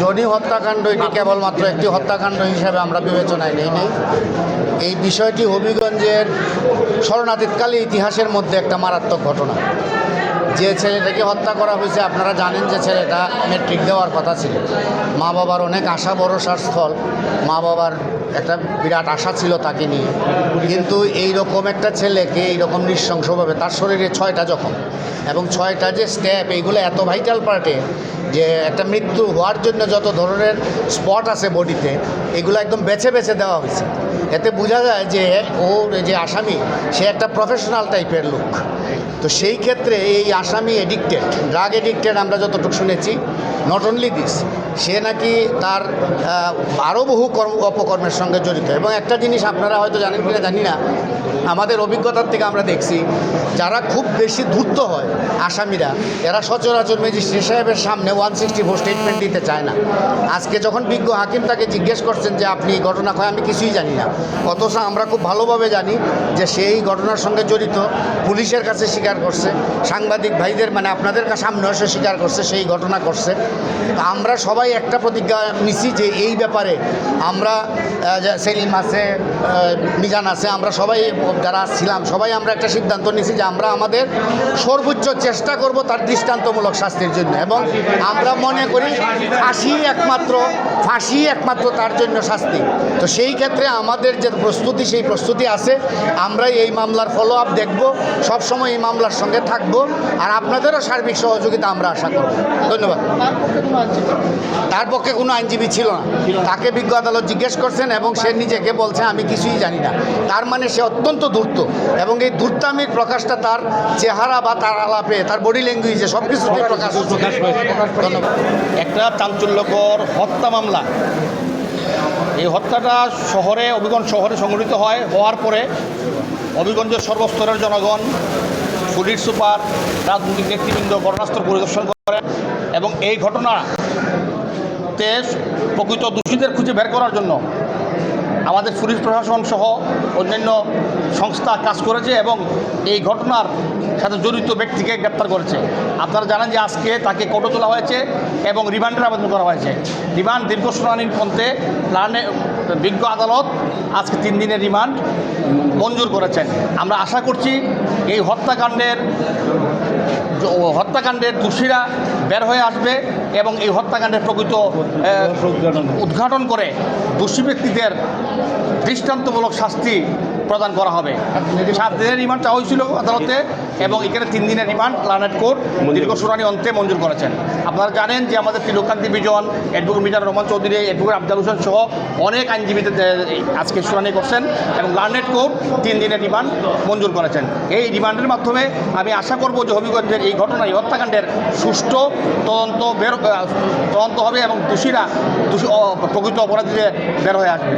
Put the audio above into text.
Johnny হত্যাকাণ্ড এটি কেবলমাত্র একটি হত্যাকাণ্ড হিসাবে আমরা বিবেচনায় নেই নেই। এই বিষয়টি হবিগঞ্জের শরণাতীতকালী ইতিহাসের মধ্যে একটা মারাত্মক ঘটনা। যে ছেলেটাকে হত্যা করা হয়েছে, আপনারা জানেন যে ছেলেটা মেট্রিক দেওয়ার কথা ছিল। মা বাবার অনেক আশা ভরসার স্থল। মা বাবার একটা বিরাট আশা ছিল তাকে নিয়ে। কিন্তু এই রকম একটা ছেলেকে এইরকম নৃশংসভাবে তার শরীরে ছয়টা যখন এবং ছয়টা যে স্ট্যাপ এইগুলো এত ভাইটাল পার্টে যে একটা মৃত্যু হওয়ার জন্য যত ধরনের স্পট আছে বডিতে, এগুলো একদম বেছে বেছে দেওয়া হয়েছে। এতে বোঝা যায় যে ওর যে আসামি, সে একটা প্রফেশনাল টাইপের লোক। তো সেই ক্ষেত্রে এই আসামি এডিক্টেড ড্রাগ এডিক্টেড আমরা যতটুকু শুনেছি নট অনলি দিস সে নাকি তার আরও বহু কর্ম, অপকর্মের সঙ্গে জড়িত। এবং একটা জিনিস আপনারা হয়তো জানেন কিনা জানি না, আমাদের অভিজ্ঞতার থেকে আমরা দেখছি, যারা খুব বেশি ধূর্ত হয় আসামিরা, এরা সচরাচর ম্যাজিস্ট্রেট সাহেবের সামনে ওয়ান সিক্সটি ফোর স্টেটমেন্ট দিতে চায় না। আজকে যখন বিজ্ঞ হাকিম তাকে জিজ্ঞেস করছেন যে আপনি ঘটনা হয়, আমি কিছুই জানি না। অথচ আমরা খুব ভালোভাবে জানি যে সেই ঘটনার সঙ্গে জড়িত, পুলিশের কাছে স্বীকার করছে, সাংবাদিক ভাইদের মানে আপনাদের সামনে এসে স্বীকার করছে, সেই ঘটনা করছে। আমরা সবাই একটা প্রতিজ্ঞা নিছি যে এই ব্যাপারে আমরা সেলিম আছে মিজান আছে, আমরা সবাই যারা ছিলাম, সবাই আমরা একটা সিদ্ধান্ত নিছি যে আমরা আমাদের সর্বোচ্চ চেষ্টা করব তার দৃষ্টান্তমূলক শাস্তির জন্য। এবং আমরা মনে করি ফাঁসি একমাত্র ফাঁসি একমাত্র তার জন্য শাস্তি। তো সেই ক্ষেত্রে আমাদের যে প্রস্তুতি, সেই প্রস্তুতি আছে। আমরা এই মামলার ফলো আপ দেখব, সবসময় এই মামলার সঙ্গে থাকব। আর আপনাদেরও সার্বিক সহযোগিতা আমরা আশা করব। ধন্যবাদ। তার পক্ষে কোনো আইনজীবী ছিল না। তাকে বিজ্ঞ আদালত জিজ্ঞেস করছেন এবং সে নিজেকে বলছে আমি কিছুই জানি না। তার মানে সে অত্যন্ত ধূর্ত এবং এই ধূর্তামির প্রকাশটা তার চেহারা বা তার আলাপে তার বডি ল্যাঙ্গুয়েজে সব কিছুতে প্রকাশ প্রকাশ ধন্যবাদ। একটা চাঞ্চল্যকর হত্যা মামলা। এই হত্যাটা শহরে অভিগঞ্জ শহরে সংঘটিত হয়। হওয়ার পরে অভিগঞ্জের সর্বস্তরের জনগণ পুলিশ সুপার রাজনৈতিক নেতৃবৃন্দ ঘটনাস্থল পরিদর্শন করেন এবং এই ঘটনাতে প্রকৃত দোষীদের খুঁজে বের করার জন্য আমাদের পুলিশ প্রশাসন সহ অন্যান্য সংস্থা কাজ করেছে এবং এই ঘটনার সাথে জড়িত ব্যক্তিকে গ্রেপ্তার করেছে। আপনারা জানেন যে আজকে তাকে কোর্টে তোলা হয়েছে এবং রিমান্ডের আবেদন করা হয়েছে। রিমান্ড দীর্ঘ শুনানির পন্থে প্লানে বিজ্ঞ আদালত আজকে তিন দিনের রিমান্ড মঞ্জুর করেছেন। আমরা আশা করছি এই হত্যাকাণ্ডের হত্যাকাণ্ডের দোষীরা বের হয়ে আসবে এবং এই হত্যাকাণ্ডের প্রকৃত উদ্ঘাটন করে। দোষী ব্যক্তিদের দৃষ্টান্তমূলক শাস্তি প্রদান করা হবে। সাত দিনের রিমান্ড চাওয়া হয়েছিল আদালতে এবং এখানে তিন দিনের রিমান্ড লার্নেট কোর্ট দীর্ঘ শুনানি অন্তে মঞ্জুর করেছেন। আপনারা জানেন যে আমাদের ত্রিলোকান্তি বিজন অ্যাডভোকেট মিজান রহমান চৌধুরী অ্যাডভোকেট আফজাল হোসেন সহ অনেক আইনজীবীদের আজকে শুনানি করছেন এবং লার্নেট কোর্ট তিন দিনের রিমান্ড মঞ্জুর করেছেন। এই রিমান্ডের মাধ্যমে আমি আশা করব যে হবিগঞ্জের এই ঘটনা এই হত্যাকাণ্ডের সুষ্ঠু তদন্ত বের তদন্ত হবে এবং দোষীরা দোষী প্রকৃত অপরাধীদের বের হয়ে আসবে।